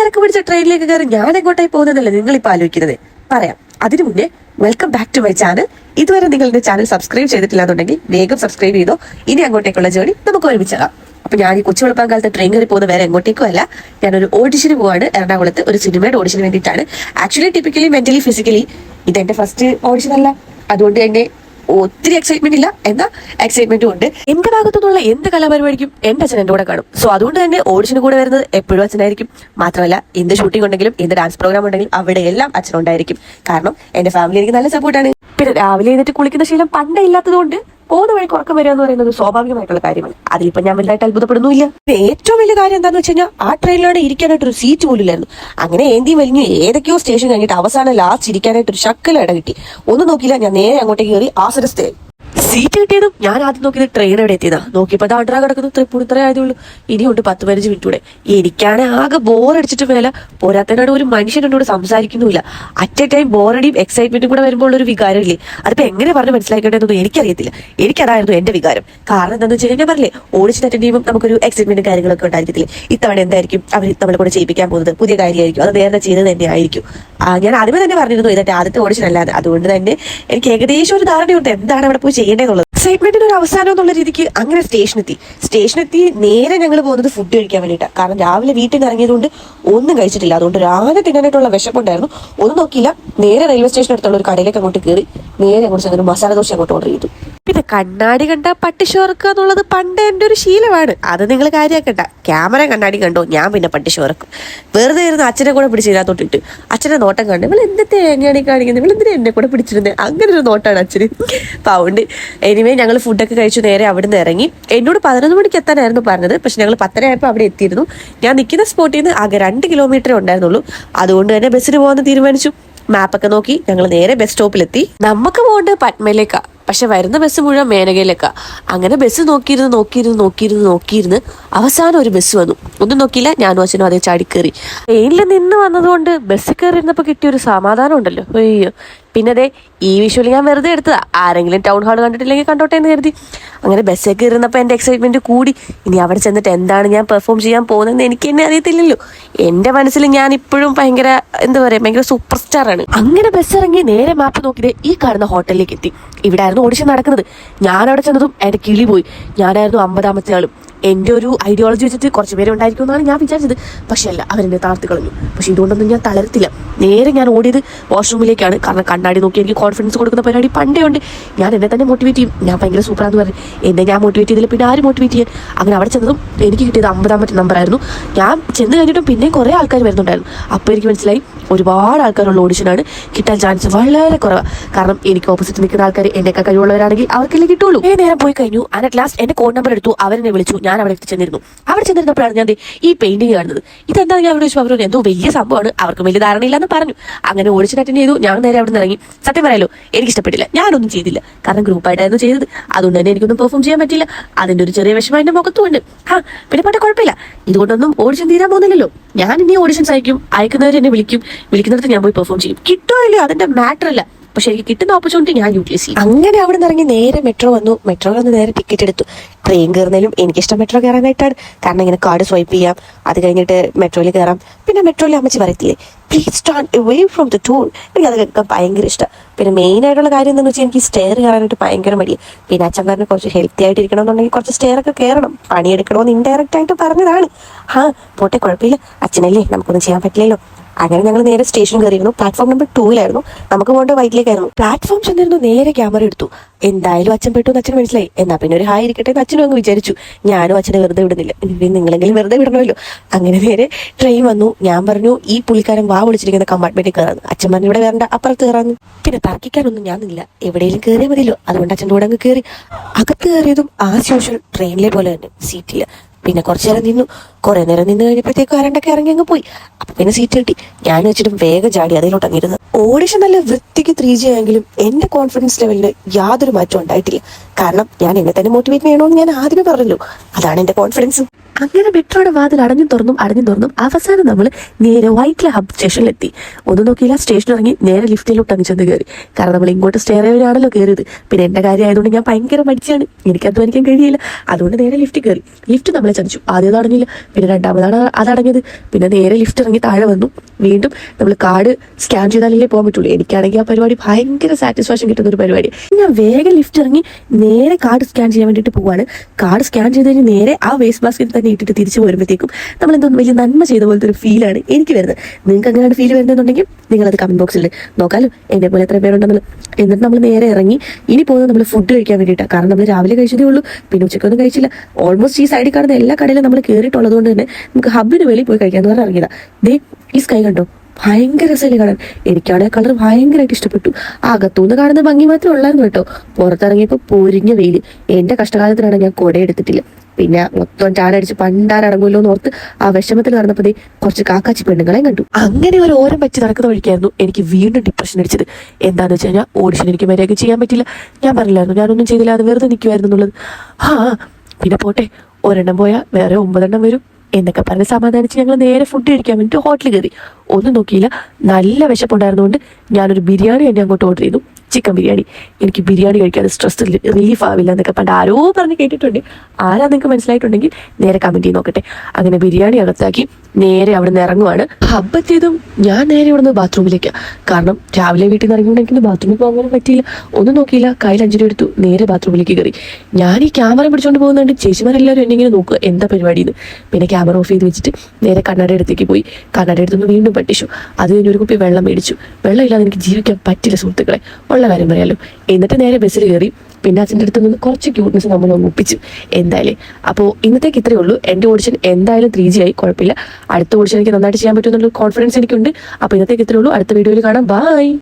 തിരക്ക് പിടിച്ച ട്രെയിനിലേക്ക് കയറി ഞാൻ എങ്ങോട്ടായി പോകുന്നതല്ലേ നിങ്ങൾ ഇപ്പൊ ആലോചിക്കുന്നത്? പറയാം. അതിനു മുന്നേ welcome back to my channel ഇതുവരെ നിങ്ങൾ എന്റെ ചാനൽ സബ്സ്ക്രൈബ് ചെയ്തിട്ടില്ല എന്നുണ്ടെങ്കിൽ വേഗം സബ്സ്ക്രൈബ് ചെയ്തോ. ഇനി അങ്ങോട്ടേക്കുള്ള ജേണി നമുക്ക് ഒരുമിച്ചാകാം അപ്പൊ ഞാൻ ഈ കൊച്ചു കാലത്ത് ട്രെയിൻ കയറി പോകുന്ന വേറെ എങ്ങോട്ടേക്കും അല്ല. ഞാനൊരു ഓഡിഷന് പോവാണ്. എറണാകുളത്ത് ഒരു സിനിമയുടെ ഓഡിഷന് വേണ്ടിയിട്ടാണ്. ആക്ച്വലി ടിപ്പിക്കലി മെന്റലി ഫിസിക്കലി ഇതെന്റെ ഫസ്റ്റ് ഓഡിഷൻ അല്ല. അതുകൊണ്ട് തന്നെ ഒത്തിരി എക്സൈറ്റ്മെന്റ് ഇല്ല എന്ന എക്സൈറ്റ്മെന്റും ഉണ്ട്. എന്റെ ഭാഗത്തുനിന്നുള്ള എന്ത് കലാപരിപാടിക്കും എന്റെ അച്ഛൻ എന്റെ കൂടെ കാണും. സോ അതുകൊണ്ട് തന്നെ ഓഡിഷന് കൂടെ വരുന്നത് എപ്പോഴും അച്ഛനായിരിക്കും. മാത്രമല്ല എന്ത് ഷൂട്ടിംഗ് ഉണ്ടെങ്കിലും എന്ത് ഡാൻസ് പ്രോഗ്രാം ഉണ്ടെങ്കിലും അവിടെ എല്ലാം അച്ഛനുണ്ടായിരിക്കും. കാരണം എന്റെ ഫാമിലി എനിക്ക് നല്ല സപ്പോർട്ടാണ് പിന്നെ രാവിലെ എഴുന്നേറ്റ് കുളിക്കുന്ന ശീലം പണ്ടേ ഇല്ലാത്തതുകൊണ്ട് പോകുന്ന വഴിക്ക് ഉറക്കം വരിക എന്ന് പറയുന്നത് സ്വാഭാവികമായിട്ടുള്ള കാര്യമാണ്. അതിലിപ്പോ ഞാൻ വലുതായിട്ട് അത്ഭുതപ്പെടുന്നില്ല ഏറ്റവും വലിയ കാര്യം എന്താന്ന് വെച്ച് കഴിഞ്ഞാൽ ആ ട്രെയിനിലൂടെ ഇരിക്കാനായിട്ട് ഒരു സീറ്റ് പോലും ഇല്ലായിരുന്നു. അങ്ങനെ ഏന്തി വലിഞ്ഞു ഏതൊക്കെയോ സ്റ്റേഷൻ കഴിഞ്ഞിട്ട് അവസാനം ലാസ്റ്റ് ഇരിക്കാനായിട്ട് ഒരു ശക്കല ഇട കിട്ടി. ഒന്നും നോക്കിയില്ല ഞാൻ നേരെ അങ്ങോട്ടേക്ക് കയറി ആസരസ്ഥയായി സീറ്റ് കിട്ടിയതും ഞാൻ ആദ്യം നോക്കിയത് ട്രെയിൻ എവിടെ എത്തിയതാ? നോക്കിയപ്പോൾ അത് അണ്ടറ കിടക്കുന്നത് തൃപ്പൂണിത്തറ ആയതുള്ളൂ ഇനിയുണ്ട് പത്ത് പതിനഞ്ച് മിനിറ്റ് കൂടെ. എനിക്കാണ് ആകെ ബോറടിച്ചിട്ട് മേല. പോരാത്തതിനോട് ഒരു മനുഷ്യൻ എന്നോട് സംസാരിക്കുന്നുമില്ല. അറ്റ് എ ടൈം ബോറടിയും എക്സൈറ്റ്മെന്റും കൂടെ വരുമ്പോൾ ഒരു വികാരമില്ലേ? അതിപ്പോ എങ്ങനെ പറഞ്ഞ് മനസ്സിലാക്കേണ്ടതെന്നൊന്നും എനിക്കറിയത്തില്ല. എനിക്കതായിരുന്നു എന്റെ വികാരം. കാരണം എന്താണെന്ന് വെച്ച് കഴിഞ്ഞാൽ ഞാൻ പറഞ്ഞില്ലേ ഓടിച്ചിട്ട് അറ്റൻഡ് ചെയ്യുമ്പോൾ നമുക്കൊരു എക്സൈറ്റ്മെന്റും കാര്യങ്ങളൊക്കെ ഉണ്ടായിരിക്കത്തില്ലേ? ഇത്തവണ എന്തായിരിക്കും അവർ നമ്മളെ കൂടെ ചെയ്യിപ്പിക്കാൻ പോകുന്നത്? പുതിയ കാര്യമായിരിക്കും. അത് വേറെ ചെയ്തത് തന്നെ ആയിരിക്കും. ഞാൻ ആദ്യമേ തന്നെ പറഞ്ഞിരുന്നു ഇതൊക്കെ ആദ്യത്തെ ഓടിച്ചിട്ടല്ലാതെ അതുകൊണ്ട് തന്നെ എനിക്ക് ഏകദേശം ഒരു ധാരണയുണ്ട്. എന്താണ് അവിടെ പോയി ചെയ്യേണ്ടതെന്നുള്ളത് എക്സൈറ്റ്മെന്റിന് ഒരു അവസാനം എന്നുള്ള രീതിക്ക് അങ്ങനെ സ്റ്റേഷനെത്തി. സ്റ്റേഷനെത്തി നേരെ ഞങ്ങൾ പോകുന്നത് ഫുഡ് കഴിക്കാൻ വേണ്ടിയിട്ടാണ് കാരണം രാവിലെ വീട്ടിൽ ഇറങ്ങിയതുകൊണ്ട് ഒന്നും കഴിച്ചിട്ടില്ല. അതുകൊണ്ട് രാവിലെ തിന്നാനായിട്ടുള്ള വിശപ്പുണ്ടായിരുന്നു. ഒന്നും നോക്കിയില്ല. നേരെ റെയിൽവേ സ്റ്റേഷൻ അടുത്തുള്ള ഒരു കടയിലേക്ക് അങ്ങോട്ട് കയറി നേരെ അങ്ങോട്ട് ചെന്നൊരു മസാല ദോശ അങ്ങോട്ട് ഓർഡർ ചെയ്തു. പിന്നെ കണ്ണാടി കണ്ട പട്ടിഷോർക്കുക എന്നുള്ളത് പണ്ട് എന്റെ ഒരു ശീലമാണ്. അത് നിങ്ങൾ കാര്യമാക്കണ്ട ക്യാമറ കണ്ണാടി കണ്ടോ ഞാൻ പിന്നെ പട്ടിഷോർക്കും വെറുതെ ഇരുന്ന് അച്ഛനെ കൂടെ പിടിച്ച് ഇതിനകത്തോട്ടിട്ട് അച്ഛനെ നോട്ടം കണ്ടു ഇവൾ എന്ത് തേങ്ങയാണ് ഈ കാണിക്കുന്നത്? ഇവൾ എന്തിനാ എന്നെ കൂടെ പിടിച്ചിരുന്നത് അങ്ങനെ ഒരു നോട്ടാണ് അച്ഛന്. പൗണ്ട് എനിവേ ഞങ്ങൾ ഫുഡൊക്കെ കഴിച്ചു നേരെ അവിടുന്ന് ഇറങ്ങി. എന്നോട് പതിനൊന്ന് മണിക്ക് എത്താനായിരുന്നു പറഞ്ഞത്. പക്ഷെ ഞങ്ങൾ പത്തര ആയപ്പോൾ അവിടെ എത്തിയിരുന്നു. ഞാൻ നിൽക്കുന്ന സ്പോട്ടിൽ നിന്ന് ആകെ രണ്ട് കിലോമീറ്ററേ ഉണ്ടായിരുന്നുള്ളൂ. അതുകൊണ്ട് തന്നെ ബസ്സിന് പോകാൻ തീരുമാനിച്ചു. മാപ്പൊക്കെ നോക്കി ഞങ്ങൾ നേരെ ബസ് സ്റ്റോപ്പിലെത്തി നമുക്ക് പോകേണ്ടത് പത്മയിലേക്കാ പക്ഷെ വരുന്ന ബസ് മുഴുവൻ മേനകയിലേക്കാ. അങ്ങനെ ബസ് നോക്കിയിരുന്ന് നോക്കിയിരുന്ന് നോക്കിയിരുന്ന് നോക്കിയിരുന്ന് അവസാനം ഒരു ബസ് വന്നു. ഒന്നും നോക്കിയില്ല ഞാനും അച്ഛനും അതേ ചാടിക്കേറി. ട്രെയിനിൽ നിന്ന് വന്നതുകൊണ്ട് ബസ്സിൽ കയറിയിരുന്നപ്പോൾ കിട്ടിയ ഒരു സമാധാനം ഉണ്ടല്ലോ. അയ്യോ പിന്നെ അതെ ഈ വിഷുവിൽ ഞാൻ വെറുതെ എടുത്തതാ. ആരെങ്കിലും ടൗൺ ഹാൾ കണ്ടിട്ടില്ലെങ്കിൽ കണ്ടോട്ടെ എന്ന് കരുതി. അങ്ങനെ ബസ്സേ കയറുന്നപ്പോൾ എന്റെ എക്സൈറ്റ്മെന്റ് കൂടി. ഇനി അവിടെ ചെന്നിട്ട് എന്താണ് ഞാൻ പെർഫോം ചെയ്യാൻ പോകുന്നതെന്ന് എനിക്ക് എന്നെ അറിയത്തില്ലല്ലോ. എന്റെ മനസ്സിൽ ഞാൻ ഇപ്പോഴും ഭയങ്കര എന്താ പറയുക ഭയങ്കര സൂപ്പർ സ്റ്റാർ ആണ്. അങ്ങനെ ബസ് ഇറങ്ങി നേരെ മാപ്പ് നോക്കിയത് ഈ കാണുന്ന ഹോട്ടലിലേക്ക് എത്തി. ഇവിടെ ആയിരുന്നു ഓഡിഷൻ നടക്കുന്നത്. ഞാൻ അവിടെ ചെന്നതും എന്റെ കിളി പോയി. ഞാനായിരുന്നു അമ്പതാമത്തെ ആളും. എന്റെ ഒരു ഐഡിയോളജി വെച്ചിട്ട് കുറച്ച് പേര് ഉണ്ടായിരിക്കും എന്നാണ് ഞാൻ വിചാരിച്ചത്. പക്ഷേ അല്ല അവരെന്നെ താഴ്ത്തി കളഞ്ഞു. പക്ഷെ ഇതുകൊണ്ടൊന്നും ഞാൻ തളരത്തില്ല. നേരെ ഞാൻ ഓടിയത് വാഷ്റൂമിലേക്കാണ് കാരണം കണ്ണാടി നോക്കി എനിക്ക് കോൺഫിഡൻസ് കൊടുക്കുന്ന പരിപാടി പണ്ടേ ഉണ്ട് ഞാൻ എന്നെ തന്നെ മോട്ടിവേറ്റ് ചെയ്യും. ഞാൻ ഭയങ്കര സൂപ്പറാന്ന് പറഞ്ഞു എന്നെ ഞാൻ മോട്ടിവേറ്റ് ചെയ്തില്ല. പിന്നെ ആര് മോട്ടിവേറ്റ് ചെയ്യാൻ? അങ്ങനെ അവിടെ ചെന്നതും എനിക്ക് കിട്ടിയത് അമ്പതാമത്തെ നമ്പറായിരുന്നു ഞാൻ ചെന്ന് കഴിഞ്ഞിട്ടും പിന്നെയും കുറേ ആൾക്കാർ വരുന്നുണ്ടായിരുന്നു. അപ്പോൾ എനിക്ക് മനസ്സിലായി ഒരുപാട് ആൾക്കാരുള്ള ഓഡിഷനാണ് കിട്ടാൻ ചാൻസ് വളരെ കുറവാണ് കാരണം എനിക്ക് ഓപ്പോസിറ്റ് നിൽക്കുന്ന ആൾക്കാർ എന്നെക്കാൾ കഴിവുള്ളവരാണെങ്കിൽ അവർക്കല്ലേ കിട്ടുള്ളൂ. ഏ നേരം പോയി കഴിഞ്ഞു. ആൻഡ് അറ്റ് ലാസ്റ്റ് എന്റെ കോഡ് നമ്പർ എടുത്തു. അവരെന്നെ വിളിച്ചു. ഞാൻ അവിടെ ചെന്നിരുന്നു. അവിടെ ചെന്നിരുന്നപ്പോഴാണ് ഞാൻ ഈ പെയിന്റിങ് കാണുന്നത്. ഇതെന്താ ഞാൻ അവിടെ ചോദിച്ചു അവർ എന്തോ വലിയ സംഭവമാണ്. അവർക്ക് വലിയ ധാരണയില്ലെന്ന് പറഞ്ഞു. അങ്ങനെ ഓഡിഷൻ അറ്റൻഡ് ചെയ്തു. ഞാൻ നേരെ അവിടെ നിന്ന് ഇറങ്ങി. സത്യം പറയാലോ എനിക്ക് ഇഷ്ടപ്പെട്ടില്ല ഞാനൊന്നും ചെയ്തില്ല. കാരണം ഗ്രൂപ്പായിട്ടായിരുന്നു ചെയ്തത്. അതുകൊണ്ട് തന്നെ എനിക്കൊന്നും പെർഫോം ചെയ്യാൻ പറ്റില്ല. അതിന്റെ ഒരു ചെറിയ വിഷമം എന്റെ മുഖത്തുണ്ട്. ആ പിന്നെ പണ്ട കുഴപ്പമില്ല. ഇതുകൊണ്ടൊന്നും ഓഡിഷൻ തീരാൻ പോകുന്നില്ലല്ലോ. ഞാൻ ഇനി ഓഡിഷൻസ് അയക്കും. അയക്കുന്നവർ എന്നെ വിളിക്കും. വിളിക്കുന്നിടത്ത് ഞാൻ പോയി പെർഫോം ചെയ്യും. കിട്ടുമോ ഇല്ലയോ അതിന്റെ മാറ്റർ അല്ല. പക്ഷെ എനിക്ക് കിട്ടുന്ന ഓപ്പർച്യൂണിറ്റി ഞാൻ യൂട്ടിലൈസ് ചെയ്യും. അങ്ങനെ അവിടെ നിന്ന് ഇറങ്ങി നേരെ മെട്രോ വന്നു. മെട്രോയിൽ വന്ന് നേരെ ടിക്കറ്റ് എടുത്തു. ട്രെയിൻ കയറുന്നതിലും എനിക്കിഷ്ടം മെട്രോ കയറാനായിട്ടാണ്. കാരണം ഇങ്ങനെ കാർഡ് സ്വൈപ്പ് ചെയ്യാം. അത് കഴിഞ്ഞിട്ട് മെട്രോയിൽ കയറാം. പിന്നെ മെട്രോയിൽ അമ്മച്ചി പറയത്തില്ലേ please stand away from the tool എനിക്ക് അത് കേൾക്കാൻ ഭയങ്കര ഇഷ്ടം. പിന്നെ മെയിൻ ആയിട്ടുള്ള കാര്യം എന്താണെന്ന് വെച്ചാൽ എനിക്ക് സ്റ്റെയർ കയറാനായിട്ട് ഭയങ്കര മടിയാണ് പിന്നെ അച്ഛൻ പറഞ്ഞ് കുറച്ച് ഹെൽത്തി ആയിട്ട് ഇരിക്കണം എന്നുണ്ടെങ്കിൽ കുറച്ച് സ്റ്റെയർ ഒക്കെ കയറണം. പണിയെടുക്കണമെന്ന് ഇൻഡയറക്റ്റ് ആയിട്ട് പറഞ്ഞതാണ്. ആ പോട്ടെ കുഴപ്പമില്ല. അച്ഛനല്ലേ നമുക്കൊന്നും ചെയ്യാൻ പറ്റില്ലല്ലോ. അങ്ങനെ ഞങ്ങൾ നേരെ സ്റ്റേഷൻ കയറിയിരുന്നു. പ്ലാറ്റ്ഫോം നമ്പർ ടൂവിലായിരുന്നു നമുക്ക് പോകേണ്ട വൈറ്റിലേക്കായിരുന്നു. പ്ലാറ്റ്ഫോം ചെന്നിരുന്നു നേരെ ക്യാമറ എടുത്തു. എന്തായാലും അച്ഛൻ പെട്ടു അച്ഛൻ മനസ്സിലായി. എന്നാ പിന്നെ ഒരു ഹായ് ഇരിക്കട്ടെ എന്ന് അച്ഛനും അങ്ങ് വിചാരിച്ചു. ഞാനും അച്ഛനെ വെറുതെ വിടുന്നില്ല. നിങ്ങളെങ്കിലും വെറുതെ വിടണമല്ലോ. അങ്ങനെ നേരെ ട്രെയിൻ വന്നു. ഞാൻ പറഞ്ഞു ഈ പുള്ളിക്കാരൻ വാ വിളിച്ചിരിക്കുന്ന കമ്പാർട്ട്മെന്റിൽ കയറാന്ന്. അച്ഛൻ പറഞ്ഞു ഇവിടെ വേണ്ട അപ്പുറത്ത് കയറാന്ന്. പിന്നെ തർക്കിക്കാനൊന്നും ഞാൻ നിന്നില്ല. എവിടെയെങ്കിലും കയറിയാൽ മതിയല്ലോ. അതുകൊണ്ട് അച്ഛന്റെ കൂടെ അങ്ങ് കയറി അകത്ത് കയറിയതും ആസ് യൂഷ്വൽ ട്രെയിനിലെ പോലെ തന്നെ. സീറ്റില്ല പിന്നെ കുറച്ചു നേരം നിന്നു. കുറെ നേരം നിന്ന് കഴിഞ്ഞപ്പോഴത്തേക്കും ആരണ്ടൊക്കെ ഇറങ്ങി അങ്ങ് പോയി. അപ്പൊ പിന്നെ സീറ്റ് കിട്ടി ഞാൻ വെച്ചിട്ട് വേഗം ചാടി അതിലോട്ട് അങ്ങിരുന്നു ഓഡിഷൻ നല്ല വൃത്തിക്ക് ത്രീ ജി ആയെങ്കിലും എന്റെ കോൺഫിഡൻസ് ലെവലിന് യാതൊരു മാറ്റവും ഉണ്ടായിട്ടില്ല. കാരണം ഞാൻ എന്നെ തന്നെ മോട്ടിവേറ്റ് ചെയ്യണമെന്ന് ഞാൻ ആദ്യമേ പറഞ്ഞല്ലോ. അതാണ് എന്റെ കോൺഫിഡൻസ് അങ്ങനെ മെട്രോയുടെ വാതിൽ അടഞ്ഞു തുറന്നും അടഞ്ഞു തുറന്നും അവസാനം നമ്മൾ നേരെ വൈറ്റ്ല ഹബ് സ്റ്റേഷനിലെത്തി ഒന്നും നോക്കിയില്ല സ്റ്റേഷൻ ഇറങ്ങി നേരെ ലിഫ്റ്റിലോട്ട് അങ്ങ് ചെന്ന് കയറി. കാരണം നമ്മൾ ഇങ്ങോട്ട് സ്റ്റേറിയാണല്ലോ കയറിയത്. പിന്നെ എന്റെ കാര്യം ആയതുകൊണ്ട് ഞാൻ ഭയങ്കര മടിച്ചാണ്. എനിക്ക് അധ്വാനിക്കാൻ കഴിയില്ല. അതുകൊണ്ട് നേരെ ലിഫ്റ്റ് കയറി. ലിഫ്റ്റ് നമ്മളെ ചതിച്ചു. ആദ്യം അടങ്ങിയില്ല പിന്നെ രണ്ടാമതാണ് അതടങ്ങിയത് പിന്നെ നേരെ ലിഫ്റ്റ് ഇറങ്ങി താഴെ വന്നു. വീണ്ടും നമ്മൾ കാർഡ് സ്കാൻ ചെയ്താലല്ലേ പോകാൻ പറ്റുള്ളൂ. എനിക്കാണെങ്കിൽ ആ പരിപാടി ഭയങ്കര സാറ്റിസ്ഫാക്ഷൻ കിട്ടുന്ന ഒരു പരിപാടി ഞാൻ വേഗം ലിഫ്റ്റ് ഇറങ്ങി നേരെ കാർഡ് സ്കാൻ ചെയ്യാൻ വേണ്ടിയിട്ട് പോവാണ്. കാർഡ് സ്കാൻ ചെയ്ത് നേരെ ആ വേസ്റ്റ് ബാസ്ക്കറ്റിൽ തന്നെ ഇട്ടിട്ട് തിരിച്ചു പോരുമ്പോഴത്തേക്കും നമ്മൾ എന്തോ വലിയ നന്മ ചെയ്ത പോലത്തെ ഒരു ഫീലാണ് എനിക്ക് വരുന്നത്. നിങ്ങൾക്ക് അങ്ങനെയാണ് ഫീൽ വരുന്നുണ്ടെങ്കിൽ നിങ്ങളത് കമന്റ് ബോക്സിൽ നോക്കാലോ. എന്നെ പോലെ എത്ര പേരുണ്ടെന്നുള്ളത്. എന്നിട്ട് നമ്മൾ നേരെ ഇറങ്ങി. ഇനി പോകുന്നത് നമ്മൾ ഫുഡ് കഴിക്കാൻ വേണ്ടിയിട്ടാണ് കാരണം നമ്മൾ രാവിലെ കഴിച്ചതേ ഉള്ളൂ. പിന്നെ ഉച്ചക്കൊന്നും കഴിച്ചില്ല. ഓൾമോസ്റ്റ് ഈ സൈഡിൽ കാണുന്ന എല്ലാ കടയിലും നമ്മൾ കയറിയിട്ടുള്ളത് കൊണ്ട് തന്നെ നമുക്ക് ഹബിന് വെളിയിൽ പോയി കഴിക്കാൻ പറഞ്ഞാൽ ഇറങ്ങിയതാ. ദേ ഈ സ്കൈ കണ്ടോ? ഭയങ്കര രസമല്ലേ കാണാൻ? എനിക്കാണ് കളർ ഭയങ്കരമായിട്ട് ഇഷ്ടപ്പെട്ടു. അകത്തുനിന്ന് കാണുന്ന ഭംഗി മാത്രമേ ഉള്ളായിരുന്നു കേട്ടോ. പുറത്തിറങ്ങിയപ്പോൾ പൊരിഞ്ഞ വെയിൽ. എന്റെ കഷ്ടകാലത്തിനാണ് ഞാൻ കുട എടുത്തിട്ടില്ല. പിന്നെ മൊത്തം ചാടടിച്ച് പണ്ടാരടങ്ങുമല്ലോ എന്ന് ഓർത്ത് ആ വിഷമത്തിൽ നടന്നപ്പോഴേ കുറച്ച് കാക്കാച്ചി പെണ്ണുങ്ങളെയും കണ്ടു. അങ്ങനെ ഒരു ഓരം പറ്റി നടക്കുന്ന വഴിക്കായിരുന്നു എനിക്ക് വീണ്ടും ഡിപ്രഷൻ അടിച്ചത്. എന്താന്ന് വെച്ച് കഴിഞ്ഞാൽ ഓഡിഷൻ എനിക്ക് മര്യാദയ്ക്ക് ചെയ്യാൻ പറ്റില്ല. ഞാൻ പറഞ്ഞില്ലായിരുന്നു. ഞാനൊന്നും ചെയ്തില്ല. അത് വെറുതെ നിൽക്കുമായിരുന്നു എന്നുള്ളത്. ആ പിന്നെ പോട്ടെ. ഒരെണ്ണം പോയാൽ വേറെ ഒമ്പതെണ്ണം വരും. എന്നൊക്കെ പറഞ്ഞ് സമാധാനിച്ച് ഞങ്ങൾ നേരെ ഫുഡ് കഴിക്കാൻ വേണ്ടിയിട്ട് ഹോട്ടലിൽ കയറി. ഒന്നും നോക്കിയില്ല. നല്ല വിശപ്പുണ്ടായിരുന്നുകൊണ്ട് ഞാനൊരു ബിരിയാണി തന്നെ അങ്ങോട്ട് ഓർഡർ ചെയ്തു. ചിക്കൻ ബിരിയാണി. എനിക്ക് ബിരിയാണി കഴിക്കാതെ സ്ട്രെസ് റിലീഫ് ആവില്ല എന്നൊക്കെ പണ്ട് ആരോ പറഞ്ഞ് കേട്ടിട്ടുണ്ട്. ആരാ നിങ്ങൾക്ക് മനസ്സിലായിട്ടുണ്ടെങ്കിൽ നേരെ കമന്റ് ചെയ്ത് നോക്കട്ടെ. അങ്ങനെ ബിരിയാണി അകത്താക്കി നേരെ അവിടെ നിന്ന് ഇറങ്ങുവാണ് ഹബ്ബെത്തിയതും ഞാൻ നേരെ ഇവിടെ നിന്ന് ബാത്റൂമിലേക്ക് കാരണം രാവിലെ വീട്ടിൽ നിന്ന് ഇറങ്ങിയിട്ടുണ്ടെങ്കിൽ ബാത്റൂമിൽ പോകാൻ പറ്റിയില്ല. ഒന്നും നോക്കിയില്ല. കയ്യിൽ അഞ്ചിരി എടുത്തു. നേരെ ബാത്റൂമിലേക്ക് കയറി. ഞാൻ ഈ ക്യാമറ പിടിച്ചോണ്ട് പോകുന്നുണ്ട്. ചേച്ചിമാരെല്ലാവരും എന്നെ ഇങ്ങനെ നോക്കുക. എന്താ പരിപാടി എന്ന് പിന്നെ ക്യാമറ ഓഫ് ചെയ്ത് വെച്ചിട്ട് നേരെ കണ്ണാടി അടുത്തേക്ക് പോയി. കണ്ണാടി അടുത്തുനിന്ന് വീണ്ടും പട്ടിച്ചു. അത് കഴിഞ്ഞ് ഒരു കുപ്പി വെള്ളം മേടിച്ചു. വെള്ളം ഇല്ലാതെ എനിക്ക് ജീവിക്കാൻ പറ്റില്ല സുഹൃത്തുക്കളെ. ഉള്ള കാര്യം പറയാലോ. എന്നിട്ട് നേരെ ബസ്സിൽ കയറി പിന്നെ അച്ഛന്റെ അടുത്ത് നിന്ന് കുറച്ച് ക്യൂട്ട്നെസ് നമ്മൾ ഒപ്പിച്ചു എന്തായാലും അപ്പോൾ ഇന്നത്തേക്ക് ഇത്രയേ ഉള്ളൂ. എന്റെ ഓഡിഷൻ എന്തായാലും ത്രീ ജി ആയി കുഴപ്പമില്ല. അടുത്ത ഓഡിഷൻ എനിക്ക് നന്നായിട്ട് ചെയ്യാൻ പറ്റുമെന്നുള്ള കോൺഫിഡൻസ് എനിക്കുണ്ട്. അപ്പോൾ ഇന്നത്തേക്ക് ഇത്രയേ ഉള്ളൂ. അടുത്ത വീഡിയോയിൽ കാണാം. ബൈ